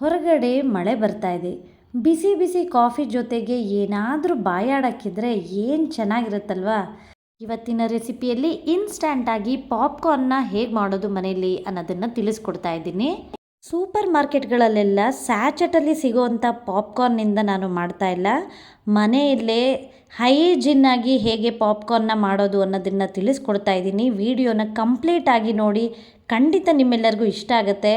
ಹೊರಗಡೆ ಮಳೆ ಬರ್ತಾ ಇದೆ. ಬಿಸಿ ಬಿಸಿ ಕಾಫಿ ಜೊತೆಗೆ ಏನಾದರೂ ಬಾಯಾಡೋಕ್ಕಿದ್ರೆ ಏನು ಚೆನ್ನಾಗಿರುತ್ತಲ್ವಾ? ಇವತ್ತಿನ ರೆಸಿಪಿಯಲ್ಲಿ ಇನ್ಸ್ಟ್ಯಾಂಟಾಗಿ ಪಾಪ್ಕಾರ್ನ್ನ ಹೇಗೆ ಮಾಡೋದು ಮನೆಯಲ್ಲಿ ಅನ್ನೋದನ್ನು ತಿಳಿಸ್ಕೊಡ್ತಾ ಇದ್ದೀನಿ. ಸೂಪರ್ ಮಾರ್ಕೆಟ್ಗಳಲ್ಲೆಲ್ಲ ಸ್ಯಾಚಟಲ್ಲಿ ಸಿಗೋವಂಥ ಪಾಪ್ಕಾರ್ನಿಂದ ನಾನು ಮಾಡ್ತಾ ಇಲ್ಲ. ಮನೆಯಲ್ಲೇ ಹೈಜಿನ್ ಆಗಿ ಹೇಗೆ ಪಾಪ್ಕಾರ್ನ್ನ ಮಾಡೋದು ಅನ್ನೋದನ್ನು ತಿಳಿಸ್ಕೊಡ್ತಾ ಇದ್ದೀನಿ. ವಿಡಿಯೋನ ಕಂಪ್ಲೀಟಾಗಿ ನೋಡಿ ಖಂಡಿತ ನಿಮ್ಮೆಲ್ಲರಿಗೂ ಇಷ್ಟ ಆಗುತ್ತೆ.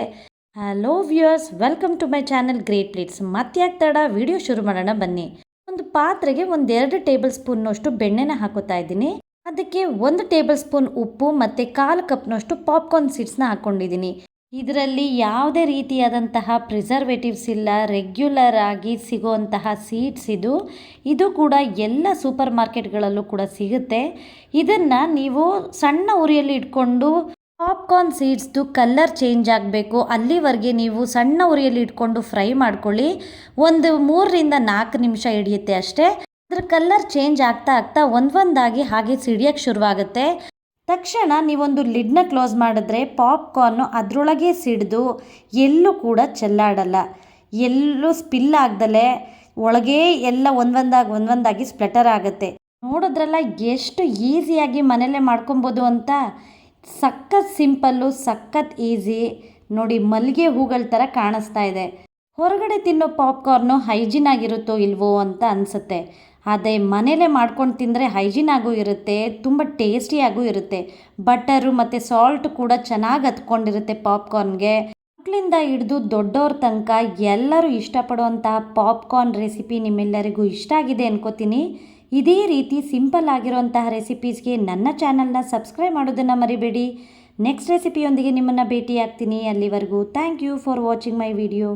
Hello viewers welcome to my channel great plates ಮತ್ತ್ಯಾಕೆ ತಡ ವಿಡಿಯೋ ಶುರು ಮಾಡೋಣ ಬನ್ನಿ. ಒಂದು ಪಾತ್ರೆಗೆ ಒಂದೆರಡು ಟೇಬಲ್ ಸ್ಪೂನ್ನಷ್ಟು ಬೆಣ್ಣೆನ ಹಾಕೋತಾ ಇದ್ದೀನಿ. ಅದಕ್ಕೆ ಒಂದು ಟೇಬಲ್ ಸ್ಪೂನ್ ಉಪ್ಪು ಮತ್ತು ಕಾಲು ಕಪ್ನಷ್ಟು ಪಾಪ್ಕಾರ್ನ್ ಸೀಡ್ಸ್ನ ಹಾಕ್ಕೊಂಡಿದ್ದೀನಿ ಇದರಲ್ಲಿ ಯಾವುದೇ ರೀತಿಯಾದಂತಹ ಪ್ರಿಸರ್ವೇಟಿವ್ಸ್ ಇಲ್ಲ ರೆಗ್ಯುಲರ್ ಆಗಿ ಸಿಗುವಂತಹ ಸೀಡ್ಸ್ ಇದು. ಇದು ಕೂಡ ಎಲ್ಲ ಸೂಪರ್ ಮಾರ್ಕೆಟ್ಗಳಲ್ಲೂ ಕೂಡ ಸಿಗುತ್ತೆ. ಇದನ್ನು ನೀವು ಸಣ್ಣ ಉರಿಯಲ್ಲಿ ಇಟ್ಕೊಂಡು ಪಾಪ್ಕಾರ್ನ್ ಸೀಡ್ಸ್ದು ಕಲ್ಲರ್ ಚೇಂಜ್ ಆಗಬೇಕು. ಅಲ್ಲಿವರೆಗೆ ನೀವು ಸಣ್ಣ ಉರಿಯಲ್ಲಿ ಇಟ್ಕೊಂಡು ಫ್ರೈ ಮಾಡ್ಕೊಳ್ಳಿ. ಒಂದು ಮೂರರಿಂದ ನಾಲ್ಕು ನಿಮಿಷ ಹಿಡಿಯುತ್ತೆ ಅಷ್ಟೇ. ಅದ್ರ ಕಲ್ಲರ್ ಚೇಂಜ್ ಆಗ್ತಾ ಆಗ್ತಾ ಒಂದೊಂದಾಗಿ ಹಾಗೆ ಸಿಡಿಯೋಕ್ಕೆ ಶುರುವಾಗುತ್ತೆ. ತಕ್ಷಣ ನೀವೊಂದು ಲಿಡ್ನ ಕ್ಲೋಸ್ ಮಾಡಿದ್ರೆ ಪಾಪ್ಕಾರ್ನು ಅದರೊಳಗೆ ಸಿಡಿದು ಎಲ್ಲೂ ಕೂಡ ಚೆಲ್ಲಾಡಲ್ಲ. ಎಲ್ಲೂ ಸ್ಪಿಲ್ ಆಗ್ದಲೇ ಒಳಗೆ ಎಲ್ಲ ಒಂದೊಂದಾಗಿ ಒಂದೊಂದಾಗಿ ಸ್ಪ್ಲೆಟರ್ ಆಗುತ್ತೆ. ನೋಡಿದ್ರಲ್ಲ ಎಷ್ಟು ಈಸಿಯಾಗಿ ಮನೇಲೇ ಮಾಡ್ಕೊಬೋದು ಅಂತ. ಸಖತ್ ಸಿಂಪಲ್ಲು, ಸಖತ್ ಈಸಿ. ನೋಡಿ, ಮಲ್ಲಿಗೆ ಹೂಗಳ ಥರ ಕಾಣಿಸ್ತಾ ಇದೆ. ಹೊರಗಡೆ ತಿನ್ನೋ ಪಾಪ್ಕಾರ್ನು ಹೈಜಿನ್ ಆಗಿರುತ್ತೋ ಇಲ್ವೋ ಅಂತ ಅನಿಸುತ್ತೆ. ಅದೇ ಮನೆಯಲ್ಲೇ ಮಾಡ್ಕೊಂಡು ತಿಂದರೆ ಹೈಜಿನ್ ಆಗೂ ಇರುತ್ತೆ, ತುಂಬ ಟೇಸ್ಟಿಯಾಗೂ ಇರುತ್ತೆ. ಬಟರು ಮತ್ತು ಸಾಲ್ಟ್ ಕೂಡ ಚೆನ್ನಾಗಿ ಹತ್ಕೊಂಡಿರುತ್ತೆ ಪಾಪ್ಕಾರ್ನ್ಗೆ. ಮಕ್ಕಳಿಂದ ಹಿಡಿದು ದೊಡ್ಡವ್ರ ತನಕ ಎಲ್ಲರೂ ಇಷ್ಟಪಡುವಂತಹ ಪಾಪ್ಕಾರ್ನ್ ರೆಸಿಪಿ ನಿಮ್ಮೆಲ್ಲರಿಗೂ ಇಷ್ಟ ಆಗಿದೆ ಅನ್ಕೋತೀನಿ. ಇದೇ ರೀತಿ ಸಿಂಪಲ್ ಆಗಿರುವಂತಹ ರೆಸಿಪೀಸ್ಗೆ ನನ್ನ ಚಾನಲ್ನ ಸಬ್ಸ್ಕ್ರೈಬ್ ಮಾಡೋದನ್ನು ಮರಿಬೇಡಿ. ನೆಕ್ಸ್ಟ್ ರೆಸಿಪಿಯೊಂದಿಗೆ ನಿಮ್ಮನ್ನು ಭೇಟಿಯಾಗ್ತೀನಿ. ಅಲ್ಲಿವರೆಗೂ thank you for watching my video